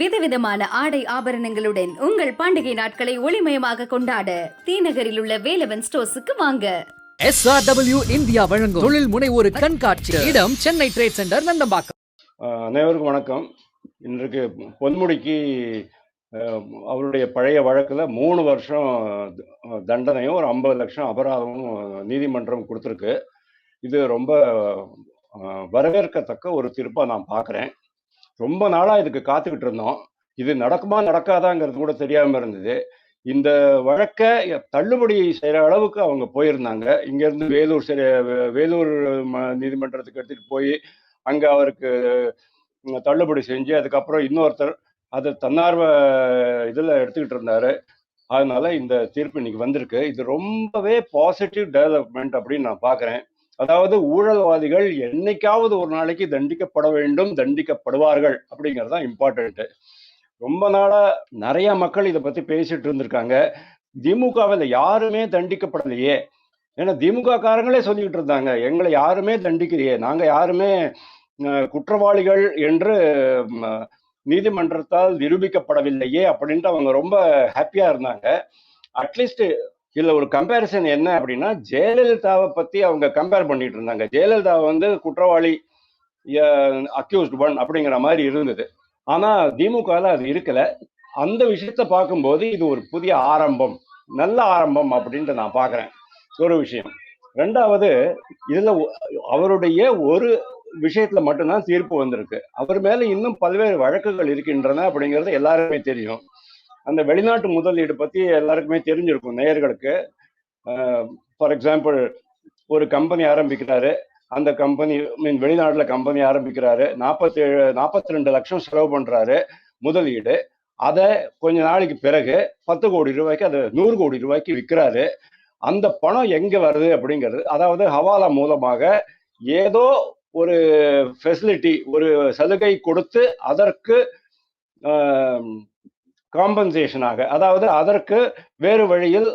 விதவிதமான ஆடை ஆபரணங்களுடன் உங்கள் பண்டிகை நாட்களை ஒளிமயமாக கொண்டாட தீநகரில் உள்ள வேலவன் ஸ்டோர்ஸுக்கு வாங்க. எஸ்ஆர்டபிள்யூ இந்தியா வழங்கும் தொழில் முனைவோரு கண்காட்சி. இடம் சென்னை ட்ரேட் சென்டர் நந்தம்பாக்கம். அனைவருக்கும் வணக்கம். இன்றைக்கு பொன்முடிக்கு அவருடைய பழைய வழக்கில் மூணு வருஷம் தண்டனையும் ஒரு ஐம்பது லட்சம் அபராதமும் நீதிமன்றம் கொடுத்துருக்கு. இது ரொம்ப வரவேற்கத்தக்க ஒரு தீர்ப்பாக நான் பார்க்குறேன் ரொம்ப நாளாக இதுக்கு காத்துக்கிட்டு இருந்தோம். இது நடக்குமா நடக்காதாங்கிறது கூட தெரியாமல் இருந்தது. இந்த வழக்கை தள்ளுபடி செய்கிற அளவுக்கு அவங்க போயிருந்தாங்க. இங்கேருந்து வேலூர் சரி வேலூர் ம- நீதிமன்றத்துக்கு எடுத்துகிட்டு போய் அங்கே அவருக்கு தள்ளுபடி செஞ்சு அதுக்கப்புறம் இன்னொருத்தர் அது தன்னார்வ இதில் எடுத்துக்கிட்டு இருந்தாரு. அதனால இந்த தீர்ப்பு இன்னைக்கு வந்திருக்கு. இது ரொம்பவே பாசிட்டிவ் டெவலப்மெண்ட் அப்படின்னு நான் பார்க்குறேன் அதாவது ஊழல்வாதிகள் என்னைக்காவது ஒரு நாளைக்கு தண்டிக்கப்பட வேண்டும் தண்டிக்கப்படுவார்கள் அப்படிங்கிறது தான் இம்பார்ட்டன்ட்டு ரொம்ப நாளா நிறைய மக்கள் இதை பத்தி பேசிட்டு இருந்திருக்காங்க. திமுகவில் யாருமே தண்டிக்கப்படலையே. ஏன்னா திமுக காரங்களே சொல்லிக்கிட்டு இருந்தாங்க எங்களை யாருமே தண்டிக்கலையே. நாங்க யாருமே குற்றவாளிகள் என்று நீதிமன்றத்தால் நிரூபிக்கப்படவில்லையே அப்படின்ட்டு அவங்க ரொம்ப ஹாப்பியா இருந்தாங்க. அட்லீஸ்ட் இதுல ஒரு கம்பேரிசன் என்ன அப்படின்னா ஜெயலலிதாவை பத்தி அவங்க கம்பேர் பண்ணிட்டு இருந்தாங்க. ஜெயலலிதா வந்து குற்றவாளி அக்யூஸ்ட் ஒன் அப்படிங்கிற மாதிரி இருந்தது. ஆனா திமுகல அது இருக்கல. அந்த விஷயத்த பார்க்கும்போது இது ஒரு புதிய ஆரம்பம் நல்ல ஆரம்பம் அப்படின்ட்டு நான் பாக்குறேன் ஒரு விஷயம். ரெண்டாவது இதுல அவருடைய ஒரு விஷயத்துல மட்டும்தான் தீர்ப்பு வந்திருக்கு. அவர் மேல இன்னும் பல்வேறு வழக்குகள் இருக்கின்றன அப்படிங்கிறது எல்லாருமே தெரியும். அந்த வெளிநாட்டு முதலீடு பத்தி எல்லாருக்குமே தெரிஞ்சிருக்கும் நேயர்களுக்கு. ஃபார் எக்ஸாம்பிள் ஒரு கம்பெனி ஆரம்பிக்கிறாரு. அந்த கம்பெனி மீன் வெளிநாட்டுல கம்பெனி ஆரம்பிக்கிறாரு. நாற்பத்தேழு நாற்பத்தி ரெண்டு லட்சம் செலவு பண்றாரு முதலீடு. அதை கொஞ்ச நாளைக்கு பிறகு பத்து கோடி ரூபாய்க்கு அதை நூறு கோடி ரூபாய்க்கு விற்கிறாரு அந்த பணம் எங்க வருது அப்படிங்கிறது அதாவது ஹவாலா மூலமாக ஏதோ ஒரு ஃபெசிலிட்டி ஒரு சலுகை கொடுத்து அதற்கு காம்பன்சேஷனாக அதாவது அதற்கு வேறு வழியில்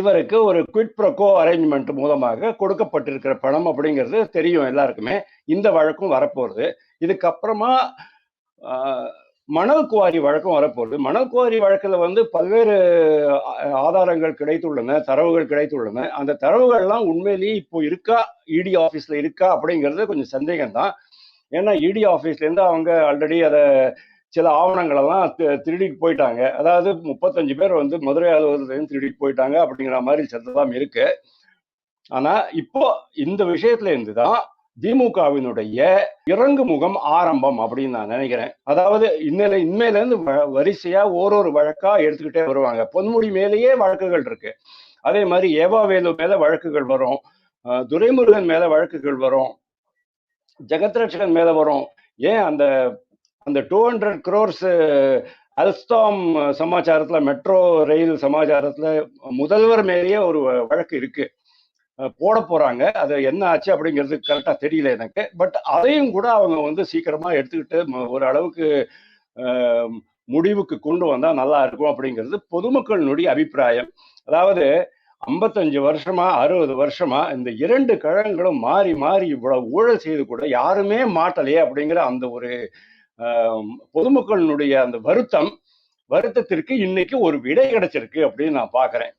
இவருக்கு ஒரு குவிட் ப்ரொகோ அரேஞ்ச்மெண்ட் மூலமாக கொடுக்கப்பட்டிருக்கிற பணம் அப்படிங்கிறது தெரியும் எல்லாருக்குமே. இந்த வழக்கும் வரப்போகுது. இதுக்கப்புறமா மணல் குவாரி வழக்கம் வரப்போகுது. மணல் குவாரி வழக்கில் வந்து பல்வேறு ஆதாரங்கள் கிடைத்துள்ளன தரவுகள் கிடைத்துள்ளன. அந்த தரவுகள்லாம் உண்மையிலேயே இப்போ இருக்கா? இடி ஆஃபீஸில் இருக்கா? அப்படிங்கிறது கொஞ்சம் சந்தேகம் தான் ஏன்னா இடி ஆஃபீஸ்லேருந்து அவங்க ஆல்ரெடி அதை சில ஆவணங்களெல்லாம் தி- திருடிட்டு போயிட்டாங்க. அதாவது முப்பத்தஞ்சு பேர் வந்து மதுரை அலுவலகத்துலேருந்து திருடிட்டு போயிட்டாங்க அப்படிங்கிற மாதிரி சத்தம் இருக்கு. ஆனா இப்போ இந்த விஷயத்துல இருந்து தான் திமுகவினுடைய இறங்கு முகம் ஆரம்பம் அப்படின்னு நான் நினைக்கிறேன். அதாவது இன்னில இன்மையில இருந்து வ- வரிசையா ஓரொரு வழக்கா எடுத்துக்கிட்டே வருவாங்க. பொன்முடி மேலேயே வழக்குகள் இருக்கு. அதே மாதிரி ஏவாவேலு மேல வழக்குகள் வரும். துரைமுருகன் மேல வழக்குகள் வரும். ஜெகத்ரட்சகன் மேல வரும். ஏன் அந்த அந்த டூ ஹண்ட்ரட் க்ரோர்ஸ் அல்ஸ்டாம் சமாச்சாரத்தில் மெட்ரோ ரயில் சமாச்சாரத்தில் முதல்வர் மேலேயே ஒரு வ- வழக்கு இருக்கு. போட போறாங்க. அது என்ன ஆச்சு அப்படிங்கிறது கரெக்டாக தெரியல எனக்கு. பட் அதையும் கூட அவங்க வந்து சீக்கிரமா எடுத்துக்கிட்டு ஒரு அளவுக்கு முடிவுக்கு கொண்டு வந்தால் நல்லா இருக்கும் அப்படிங்கிறது பொதுமக்களினுடைய அபிப்பிராயம். அதாவது ஐம்பத்தஞ்சு வருஷமா அறுபது வருஷமா இந்த இரண்டு கழகங்களும் மாறி மாறி இவ்வளவு ஊழல் செய்து கூட யாருமே மாட்டலையே அப்படிங்கிற அந்த ஒரு பொதுமக்களினுடைய அந்த வருத்தம் வருத்தத்திற்கு இன்னைக்கு ஒரு விடை கிடைச்சிருக்கு அப்படின்னு நான் பாக்குறேன்